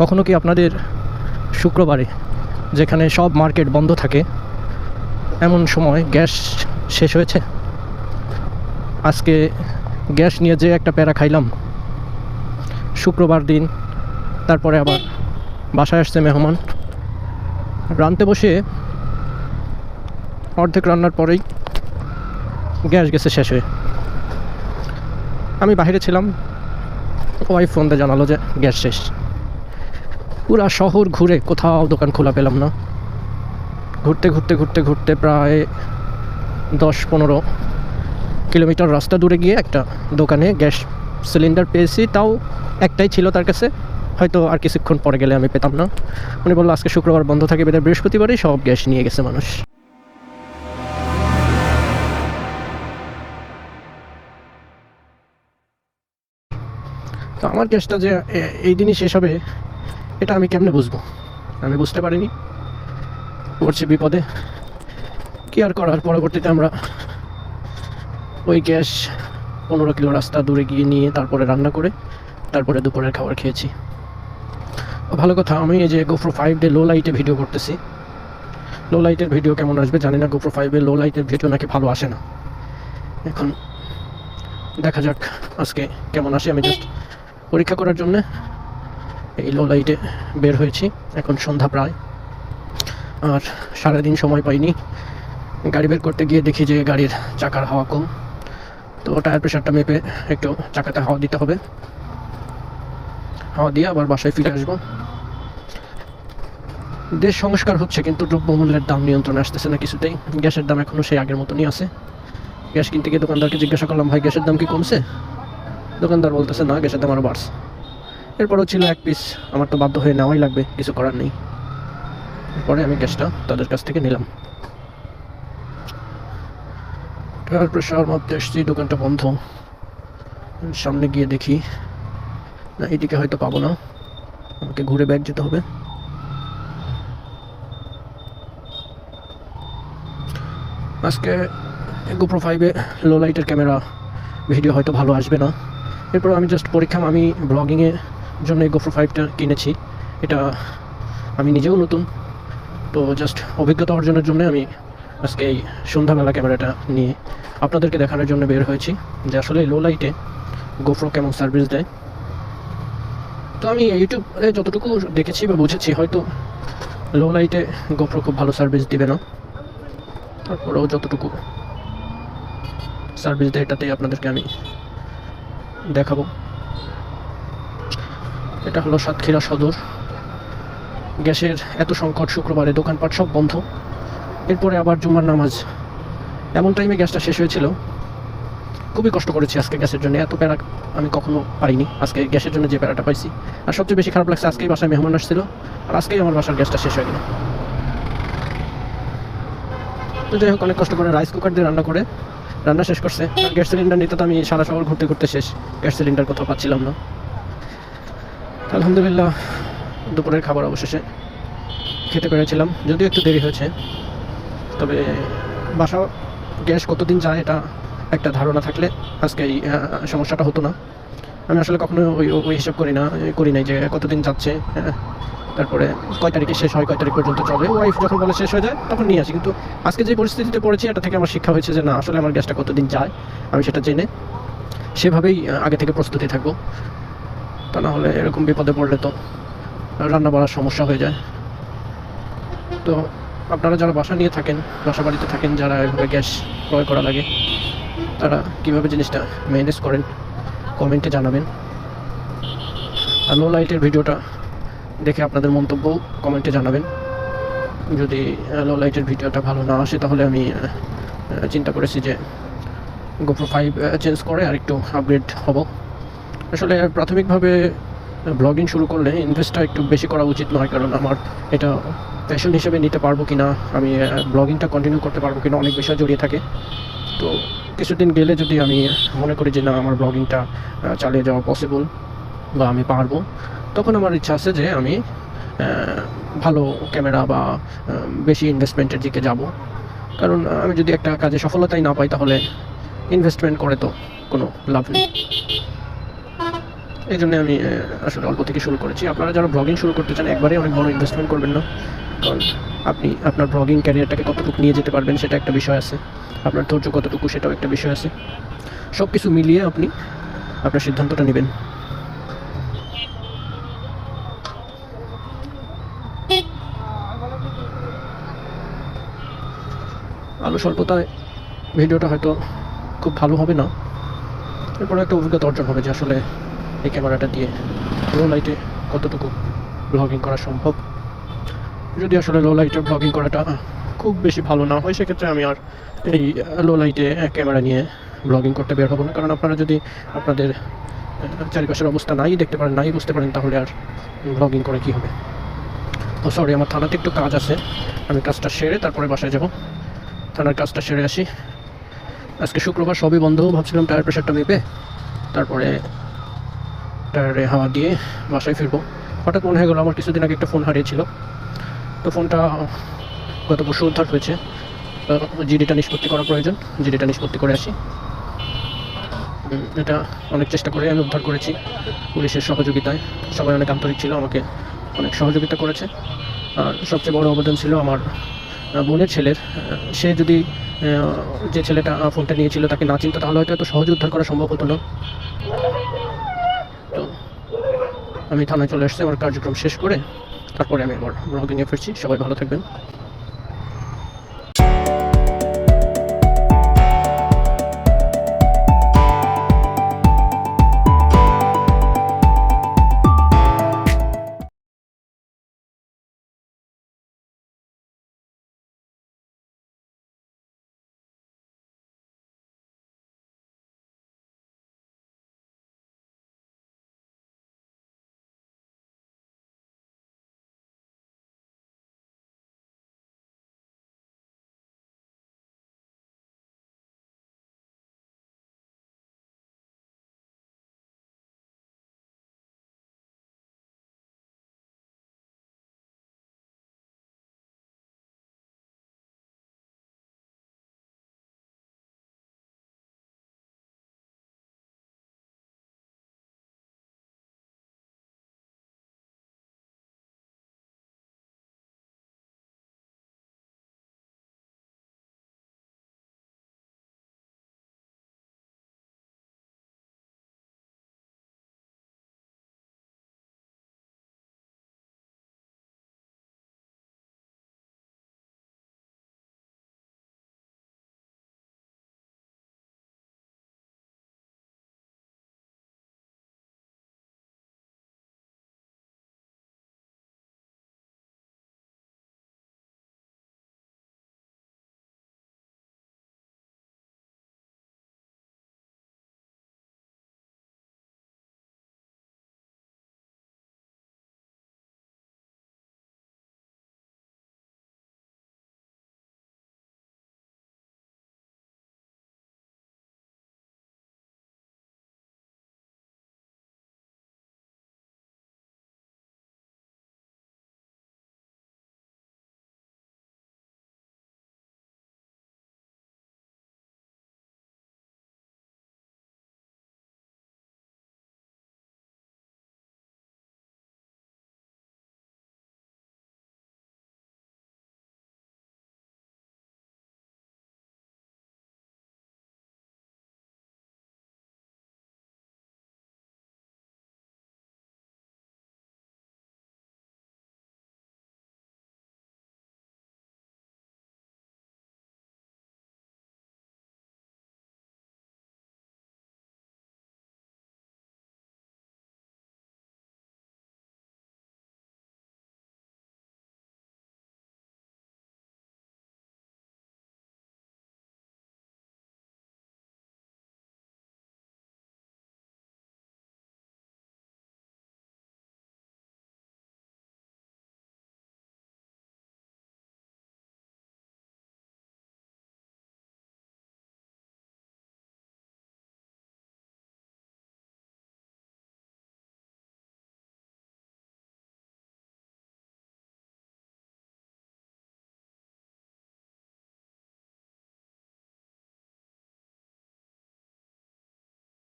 কখনো কি আপনাদের শুক্রবারে যেখানে সব মার্কেট বন্ধ থাকে, এমন সময় গ্যাস শেষ হয়েছে? আজকে গ্যাস নিয়ে যে একটা প্যারা খাইলাম। শুক্রবার দিন, তারপরে আবার বাসায় আসছে মেহমান। রানতে বসে অর্ধেক রান্নার পরেই গ্যাস গেছে শেষ হয়ে। আমি বাইরে ছিলাম, ওয়াইফ ফোন দিয়ে জানালো যে গ্যাস শেষ। পুরা শহর ঘুরে কোথাও দোকান খোলা পেলাম না। ঘুরতে ঘুরতে ঘুরতে ঘুরতে প্রায় দশ পনেরো কিলোমিটার রাস্তা দূরে গিয়ে একটা দোকানে গ্যাস সিলিন্ডার পেয়েছি। তাও একটাই ছিল তার কাছে। হয়তো আর কিছুক্ষণ পরে গেলে আমি পেতাম না। উনি বলল, আজকে শুক্রবার বন্ধ থাকে বেদের বৃহস্পতিবারই সব গ্যাস নিয়ে গেছে মানুষ। তো আমার গ্যাসটা যে এই দিনই শেষ হবে এটা আমি কেমনে বুঝব? আমি বুঝতে পারিনি। পড়ছি বিপদে। কি আর করার? পরবর্তীতে আমরা ওই গ্যাস পনেরো কিলো রাস্তা দূরে গিয়ে নিয়ে তারপরে রান্না করে তারপরে দুপুরের খাবার খেয়েছি। ভালো কথা, আমি এই যে গোপ্রো ফাইভ ডে লো লাইটে ভিডিও করতেছি। লো লাইটের ভিডিও কেমন আসবে জানি না গোপ্রো ফাইভে লো লাইটের ভিডিও নাকি ভালো আসে না। এখন দেখা যাক আজকে কেমন আসে, আমি জাস্ট পরীক্ষা করার জন্য এই লো লাইটে বের হয়েছি, এখন সন্ধ্যা প্রায়। আর সারাদিন সময় পাইনি। গাড়ি বের করতে গিয়ে দেখি যে গাড়ির চাকার হাওয়া কম। তো টায়ার প্রেশারটা মেপে একটু চাকাতে হাওয়া দিতে হবে। হাওয়া দিয়ে আবার বাসায় ফিরে আসব। দেশ সংস্কার হচ্ছে, কিন্তু দ্রব্যমূল্যের দাম নিয়ন্ত্রণে আসতেছে না কিছুতেই। গ্যাসের দাম এখনও সেই আগের মতনই আছে। গ্যাস কিনতে গিয়ে দোকানদারকে জিজ্ঞাসা করলাম, ভাই, গ্যাসের দাম কি কমছে? দোকানদার বলতেছে, না, গ্যাসের দাম আরও বাড়ছে। এরপরেও ছিল এক পিস আমার তো বাধ্য হয়ে নেওয়াই লাগবে, কিছু করার নেই। পরে আমি গ্যাসটা তাদের কাছ থেকে নিলাম। টায়ার প্রেশার মাপতে এসছি দোকানটা বন্ধ। সামনে গিয়ে দেখি, না, এদিকে হয়তো পাবো না। আমাকে ঘুরে ব্যাগ যেতে হবে। আজকে গোপ্রো ফাইভে লো লাইটের ক্যামেরা ভিডিও হয়তো ভালো আসবে না। এরপর আমি জাস্ট পরীক্ষা, আমি ব্লগিংয়ের জন্য এই গোপ্রো ফাইভটা কিনেছি। এটা আমি নিজেও নতুন। তো জাস্ট অভিজ্ঞতা অর্জনের জন্য আমি আজকে এই সন্ধ্যাবেলা ক্যামেরাটা নিয়ে আপনাদেরকে দেখানোর জন্য বের হয়েছি। যে আসলে লো লাইটে গোপ্রো কেমন সার্ভিস দেয়। তো আমি ইউটিউবে যতটুকু দেখেছি বা বুঝেছি, হয়তো লো লাইটে গোপ্রো খুব ভালো সার্ভিস দিবে না। তারপরেও যতটুকু সার্ভিস দেয়, এটাতেই আপনাদেরকে আমি দেখাবো। এটা হলো সাতক্ষীরা সদর। গ্যাসের এত সংকট শুক্রবারে দোকানপাট সব বন্ধ। এরপরে আবার জুমার নামাজ। এমন টাইমে গ্যাসটা শেষ হয়েছিল। খুবই কষ্ট করেছি আজকে গ্যাসের জন্য। এত প্যারা আমি কখনো পাইনি। আজকে গ্যাসের জন্য যে প্যারাটা পাইছি। আর সবচেয়ে বেশি খারাপ লাগছে, আজকেই বাসায় মেহমান আসছিল। আর আজকেই আমার বাসার গ্যাসটা শেষ হয়ে গেল। তো যাই হোক, অনেক কষ্ট করে রাইস কুকার দিয়ে রান্না করে। রান্না শেষ করছে। আর গ্যাস সিলিন্ডার নিতে তো আমি সারা শহর ঘুরতে ঘুরতে শেষ। গ্যাস সিলিন্ডার কোথাও পাচ্ছিলাম না। আলহামদুলিল্লাহ দুপুরের খাবার অবশেষে খেতে পেরেছিলাম। যদিও একটু দেরি হয়েছে তবে বাসা গ্যাস কতদিন যায় এটা একটা ধারণা থাকলে আজকে এই সমস্যাটা হতো না। আমি আসলে কখনো ওই ওই হিসাব করি না করি নাই যে কতদিন যাচ্ছে হ্যাঁ, তারপরে কয় তারিখে শেষ হয় কয় তারিখ পর্যন্ত চলে। ওয়াইফ যখন বলে শেষ হয়ে যায় তখন নিয়ে আসি। কিন্তু আজকে যে পরিস্থিতিতে পড়েছি এটা থেকে আমার শিক্ষা হয়েছে যে না আসলে আমার গ্যাসটা কতদিন যায় আমি সেটা জেনে সেভাবেই আগে থেকে প্রস্তুতি থাকব। তা না হলে এরকম বিপদে পড়লে তো রান্না বাড়ার সমস্যা হয়ে যায়। তো আপনারা যারা বাসা নিয়ে থাকেন, বাসা বাড়িতে থাকেন, যারা এভাবে গ্যাস ক্রয় করা লাগে, তারা কীভাবে জিনিসটা ম্যানেজ করেন, কমেন্টে জানাবেন। আর লো লাইটের ভিডিওটা দেখে আপনাদের মন্তব্য কমেন্টে জানাবেন। যদি লো লাইটের ভিডিওটা ভালো না আসে, তাহলে আমি চিন্তা করেছি যে গোপ্রো ফাইভ চেঞ্জ করে আর একটু আপগ্রেড হব। আসলে প্রাথমিকভাবে ব্লগিং শুরু করলে ইনভেস্টটা একটু বেশি করা উচিত নয়, কারণ আমার এটা প্যাশন হিসেবে নিতে পারব কি না আমি ব্লগিংটা কন্টিনিউ করতে পারব কি না অনেক বিষয় জড়িয়ে থাকে। তো কিছুদিন গেলে যদি আমি মনে করি যে না, আমার ব্লগিংটা চালিয়ে যাওয়া পসিবল বা আমি পারব, তখন আমার ইচ্ছা আছে যে আমি ভালো ক্যামেরা বা বেশি ইনভেস্টমেন্টের দিকে যাব। কারণ আমি যদি একটা কাজে সফলতাই না পাই, তাহলে ইনভেস্টমেন্ট করে তো কোনো লাভ নেই। এই জন্য আমি আসলে অল্প থেকে শুরু করেছি। আপনারা যারা ব্লগিং শুরু করতে চান, একবারে অনেক বড় ইনভেস্টমেন্ট করবেন না। কারণ আপনি, আপনার ব্লগিং ক্যারিয়ারটাকে কতটুকু নিয়ে যেতে পারবেন, সেটা একটা বিষয় আছে। আপনার ধৈর্য কতটুকু, সেটাও একটা বিষয় আছে। সব কিছু মিলিয়ে আপনি আপনার সিদ্ধান্তটা নেবেন। আলো স্বল্পতায় ভিডিওটা হয়তো খুব ভালো হবে না। এরপরে একটা অভিজ্ঞতা অর্জন হবে যে আসলে এই ক্যামেরাটা দিয়ে লো লাইটে কতটুকু ব্লগিং করা সম্ভব? যদি আসলে লো লাইটে ব্লগিং করাটা খুব বেশি ভালো না হয়, সেক্ষেত্রে আমি আর এই লো লাইটে ক্যামেরা নিয়ে ব্লগিং করতে বের হব না। কারণ আপনারা যদি আপনাদের চারিপাশের অবস্থা নাই, দেখতে পারেন, নাই বুঝতে পারেন, তাহলে আর ব্লগিং করে কি হবে? ও সরি আমার থানাতে একটু কাজ আছে। আমি কাজটা সেরে তারপরে বাসায় যাব। থানার কাজটা সেরে আসি। আজকে শুক্রবার সবই বন্ধ, ভাবছিলাম টায়ার প্রেশারটা মেপে, তারপরে হাওয়া দিয়ে বাসায় ফিরবো। হঠাৎ মনে হয়ে গেলো আমার কিছুদিন আগে একটা ফোন হারিয়েছিল। তো ফোনটা গত পরশু উদ্ধার হয়েছে। জিডিটা নিষ্পত্তি করা প্রয়োজন। জিডিটা নিষ্পত্তি করে আসি। এটা অনেক চেষ্টা করে আমি উদ্ধার করেছি পুলিশের সহযোগিতায়। সবাই অনেক আন্তরিক ছিল, আমাকে অনেক সহযোগিতা করেছে। আর সবচেয়ে বড় অবদান ছিল আমার বোনের ছেলের। সে যদি যে ছেলেটা ফোনটা নিয়েছিল তাকে না চিনতো, তাহলে হয়তো এত সহজে উদ্ধার করা সম্ভব হতো না তো আমি থানায় চলে আসছি, আমার কার্যক্রম শেষ করে তারপরে আমি আবার নিয়ে ফিরছি। সবাই ভালো থাকবেন।